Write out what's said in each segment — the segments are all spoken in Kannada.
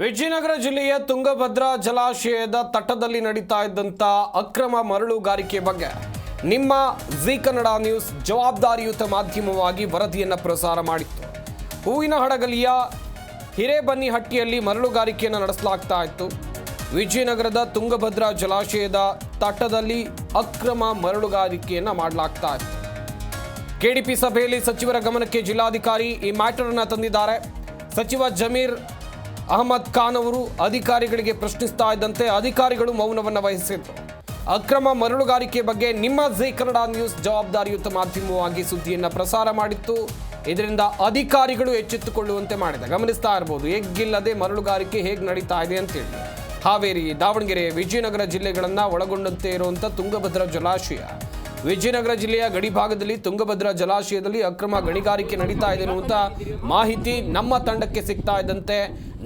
ವಿಜಯನಗರ ಜಿಲ್ಲೆಯ ತುಂಗಭದ್ರಾ ಜಲಾಶಯದ ತಟದಲ್ಲಿ ನಡೀತಾ ಇದ್ದಂಥ ಅಕ್ರಮ ಮರಳುಗಾರಿಕೆ ಬಗ್ಗೆ ನಿಮ್ಮ ಜಿ ಕನ್ನಡ ನ್ಯೂಸ್ ಜವಾಬ್ದಾರಿಯುತ ಮಾಧ್ಯಮವಾಗಿ ವರದಿಯನ್ನು ಪ್ರಸಾರ ಮಾಡಿತ್ತು. ಹೂವಿನ ಹಡಗಲಿಯ ಹಿರೇಬನ್ನಿಹಟ್ಟಿಯಲ್ಲಿ ಮರಳುಗಾರಿಕೆಯನ್ನು ನಡೆಸಲಾಗ್ತಾ ಇತ್ತು. ವಿಜಯನಗರದ ತುಂಗಭದ್ರಾ ಜಲಾಶಯದ ತಟದಲ್ಲಿ ಅಕ್ರಮ ಮರಳುಗಾರಿಕೆಯನ್ನು ಮಾಡಲಾಗ್ತಾ ಇತ್ತು. ಕೆಡಿಪಿ ಸಭೆಯಲ್ಲಿ ಸಚಿವರ ಗಮನಕ್ಕೆ ಜಿಲ್ಲಾಧಿಕಾರಿ ಈ ಮ್ಯಾಟರ್ ಅನ್ನ ತಂದಿದ್ದಾರೆ. ಸಚಿವ ಜಮೀರ್ ಅಹಮದ್ ಖಾನ್ ಅವರು ಅಧಿಕಾರಿಗಳಿಗೆ ಪ್ರಶ್ನಿಸ್ತಾ ಇದ್ದಂತೆ ಅಧಿಕಾರಿಗಳು ಮೌನವನ್ನು ವಹಿಸಿದ್ರು. ಅಕ್ರಮ ಮರಳುಗಾರಿಕೆ ಬಗ್ಗೆ ನಿಮ್ಮ ಜಿ ಕನ್ನಡ ನ್ಯೂಸ್ ಜವಾಬ್ದಾರಿಯುತ ಮಾಧ್ಯಮವಾಗಿ ಸುದ್ದಿಯನ್ನು ಪ್ರಸಾರ ಮಾಡಿತ್ತು. ಇದರಿಂದ ಅಧಿಕಾರಿಗಳು ಎಚ್ಚೆತ್ತುಕೊಳ್ಳುವಂತೆ ಮಾಡಿದೆ. ಗಮನಿಸ್ತಾ ಇರಬಹುದು ಎಗ್ಗಿಲ್ಲದೆ ಮರಳುಗಾರಿಕೆ ಹೇಗೆ ನಡೀತಾ ಇದೆ ಅಂತೇಳಿ. ಹಾವೇರಿ, ದಾವಣಗೆರೆ, ವಿಜಯನಗರ ಜಿಲ್ಲೆಗಳನ್ನು ಒಳಗೊಂಡಂತೆ ಇರುವಂಥ ತುಂಗಭದ್ರಾ ಜಲಾಶಯ. ವಿಜಯನಗರ ಜಿಲ್ಲೆಯ ಗಡಿ ಭಾಗದಲ್ಲಿ ತುಂಗಭದ್ರಾ ಜಲಾಶಯದಲ್ಲಿ ಅಕ್ರಮ ಗಣಿಗಾರಿಕೆ ನಡೀತಾ ಇದೆ ಅನ್ನುವಂಥ ಮಾಹಿತಿ ನಮ್ಮ ತಂಡಕ್ಕೆ ಸಿಗ್ತಾ ಇದ್ದಂತೆ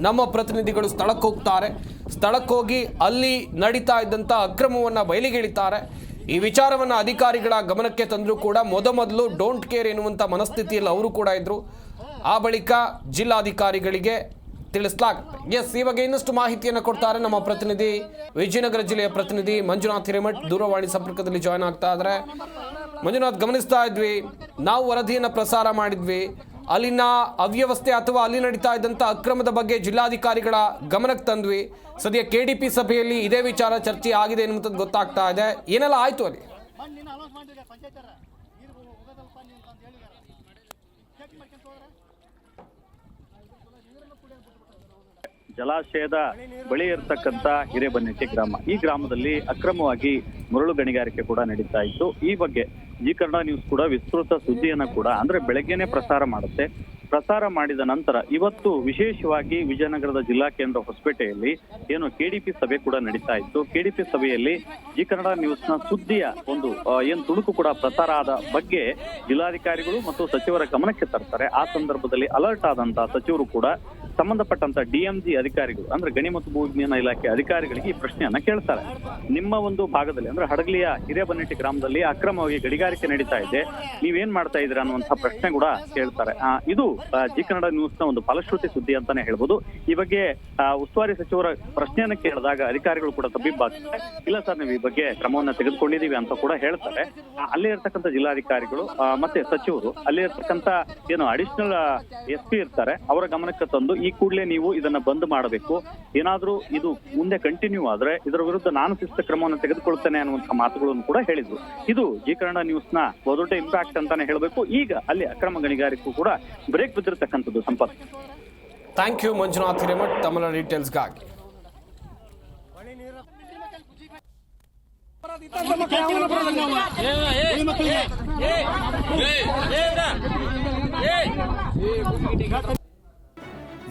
ನಮ್ಮ ಪ್ರತಿನಿಧಿಗಳು ಸ್ಥಳಕ್ಕೆ ಹೋಗ್ತಾರೆ. ಸ್ಥಳಕ್ಕೆ ಹೋಗಿ ಅಲ್ಲಿ ನಡೀತಾ ಇದ್ದಂಥ ಅಕ್ರಮವನ್ನು ಬಯಲಿಗೆಳಿತಾರೆ. ಈ ವಿಚಾರವನ್ನು ಅಧಿಕಾರಿಗಳ ಗಮನಕ್ಕೆ ತಂದರೂ ಕೂಡ ಮೊದಮೊದಲು ಡೋಂಟ್ ಕೇರ್ ಎನ್ನುವಂಥ ಮನಸ್ಥಿತಿಯಲ್ಲಿ ಅವರು ಕೂಡ ಇದ್ದರು ಆ ಬಳಿಕ ಜಿಲ್ಲಾಧಿಕಾರಿಗಳಿಗೆ ತಿಳಿಸಲಾಗುತ್ತೆ. ಎಸ್ ಈ ಬಗ್ಗೆ ಇನ್ನಷ್ಟು ಮಾಹಿತಿಯನ್ನು ಕೊಡ್ತಾರೆ ನಮ್ಮ ಪ್ರತಿನಿಧಿ. ವಿಜಯನಗರ ಜಿಲ್ಲೆಯ ಪ್ರತಿನಿಧಿ ಮಂಜುನಾಥ್ ಹಿರೇಮಠ್ ದೂರವಾಣಿ ಸಂಪರ್ಕದಲ್ಲಿ ಜಾಯ್ನ್ ಆಗ್ತಾ ಇದ್ದಾರೆ ಮಂಜುನಾಥ್, ಗಮನಿಸ್ತಾ ಇದ್ವಿ. ನಾವು ವರದಿಯನ್ನು ಪ್ರಸಾರ ಮಾಡಿದ್ವಿ. ಅಲ್ಲಿನ ಅವ್ಯವಸ್ಥೆ ಅಥವಾ ಅಲ್ಲಿ ನಡೀತಾ ಇದ್ದಂಥ ಅಕ್ರಮದ ಬಗ್ಗೆ ಜಿಲ್ಲಾಧಿಕಾರಿಗಳ ಗಮನಕ್ಕೆ ತಂದ್ವಿ. ಸದ್ಯ ಕೆ ಡಿ ಪಿ ಸಭೆಯಲ್ಲಿ ಇದೇ ವಿಚಾರ ಚರ್ಚೆ ಆಗಿದೆ ಎನ್ನುವಂಥದ್ದು ಗೊತ್ತಾಗ್ತಾ ಇದೆ. ಏನೆಲ್ಲ ಆಯಿತು ಅಲ್ಲಿ? ಜಲಾಶಯದ ಬಳಿ ಇರತಕ್ಕಂತ ಹಿರೇಬನ್ನಿಕೆ ಗ್ರಾಮ. ಈ ಗ್ರಾಮದಲ್ಲಿ ಅಕ್ರಮವಾಗಿ ಮರಳು ಗಣಿಗಾರಿಕೆ ಕೂಡ ನಡೀತಾ ಇತ್ತು. ಈ ಬಗ್ಗೆ ಜಿ ಕನ್ನಡ ನ್ಯೂಸ್ ಕೂಡ ವಿಸ್ತೃತ ಸುದ್ದಿಯನ್ನ ಕೂಡ ಅಂದ್ರೆ ಬೆಳಗ್ಗೆನೆ ಪ್ರಸಾರ ಮಾಡುತ್ತೆ. ಪ್ರಸಾರ ಮಾಡಿದ ನಂತರ ಇವತ್ತು ವಿಶೇಷವಾಗಿ ವಿಜಯನಗರದ ಜಿಲ್ಲಾ ಕೇಂದ್ರ ಹೊಸಪೇಟೆಯಲ್ಲಿ ಏನು ಕೆಡಿಪಿ ಸಭೆ ಕೂಡ ನಡೀತಾ ಇತ್ತು. ಕೆಡಿಪಿ ಸಭೆಯಲ್ಲಿ ಜಿ ಕನ್ನಡ ನ್ಯೂಸ್ನ ಸುದ್ದಿಯ ಒಂದು ಏನು ತುಣುಕು ಕೂಡ ಪ್ರಸಾರ ಆದ ಬಗ್ಗೆ ಜಿಲ್ಲಾಧಿಕಾರಿಗಳು ಮತ್ತು ಸಚಿವರ ಗಮನಕ್ಕೆ ತರ್ತಾರೆ. ಆ ಸಂದರ್ಭದಲ್ಲಿ ಅಲರ್ಟ್ ಆದಂತಹ ಸಚಿವರು ಕೂಡ ಸಂಬಂಧಪಟ್ಟಂತ ಡಿಎಂಜಿ ಅಧಿಕಾರಿಗಳು, ಅಂದ್ರೆ ಗಣಿ ಮತ್ತು ಭೂವಿಜ್ಞಾನ ಇಲಾಖೆ ಅಧಿಕಾರಿಗಳಿಗೆ ಈ ಪ್ರಶ್ನೆಯನ್ನ ಕೇಳ್ತಾರೆ. ನಿಮ್ಮ ಒಂದು ಭಾಗದಲ್ಲಿ, ಅಂದ್ರೆ ಹಡಗಲಿಯ ಹಿರೇಬನ್ನೆಟ್ಟಿ ಗ್ರಾಮದಲ್ಲಿ ಅಕ್ರಮವಾಗಿ ಗಡಿಗಾರಿಕೆ ನಡೀತಾ ಇದೆ. ನೀವೇನ್ ಮಾಡ್ತಾ ಇದ್ದೀರಾ ಅನ್ನುವಂತಹ ಪ್ರಶ್ನೆ ಕೂಡ ಕೇಳ್ತಾರೆ. ಇದು ಜಿ ಕನ್ನಡ ನ್ಯೂಸ್ನ ಒಂದು ಫಲಶ್ರುತಿ ಸುದ್ದಿ ಅಂತಾನೆ ಹೇಳ್ಬೋದು. ಈ ಬಗ್ಗೆ ಉಸ್ತುವಾರಿ ಸಚಿವರ ಪ್ರಶ್ನೆಯನ್ನ ಕೇಳಿದಾಗ ಅಧಿಕಾರಿಗಳು ಕೂಡ ತಬ್ಬಿಬ್ಬಾಗ್ತಾರೆ. ಇಲ್ಲ ಸರ್, ನೀವು ಈ ಬಗ್ಗೆ ಕ್ರಮವನ್ನ ತೆಗೆದುಕೊಂಡಿದ್ದೀವಿ ಅಂತ ಕೂಡ ಹೇಳ್ತಾರೆ. ಅಲ್ಲೇ ಇರ್ತಕ್ಕಂಥ ಜಿಲ್ಲಾಧಿಕಾರಿಗಳು ಮತ್ತೆ ಸಚಿವರು, ಅಲ್ಲೇ ಇರ್ತಕ್ಕಂಥ ಏನು ಅಡಿಷನಲ್ ಎಸ್ ಪಿ ಇರ್ತಾರೆ, ಅವರ ಗಮನಕ್ಕೆ ತಂದು ಈ ಕೂಡಲೇ ನೀವು ಇದನ್ನ ಬಂದ್ ಮಾಡಬೇಕು ಏನಾದ್ರೂ ಇದು ಮುಂದೆ ಕಂಟಿನ್ಯೂ ಆದ್ರೆ ಇದರ ವಿರುದ್ಧ ನಾನು ಶಿಸ್ತ ಕ್ರಮವನ್ನು ತೆಗೆದುಕೊಳ್ತೇನೆ ಅನ್ನುವಂತಹ ಮಾತುಗಳನ್ನು ಕೂಡ ಹೇಳಿದ್ರು ಇದು ಜಿ ಕನ್ನಡ ನ್ಯೂಸ್ನ ದೊಡ್ಡ ಇಂಪ್ಯಾಕ್ಟ್ ಅಂತಾನೆ ಹೇಳಬೇಕು ಈಗ ಅಲ್ಲಿ ಅಕ್ರಮ ಗಣಿಗಾರಿಕೆಗೂ ಕೂಡ ಬ್ರೇಕ್ ಬಿದ್ದಿರತಕ್ಕಂಥದ್ದು ಸಂಪತ್ ಥ್ಯಾಂಕ್ ಯು ಮಂಜುನಾಥ್ ಹಿರೇಮಠ್ ತಮ್ಮ ಡೀಟೇಲ್ಸ್ಗಾಗಿ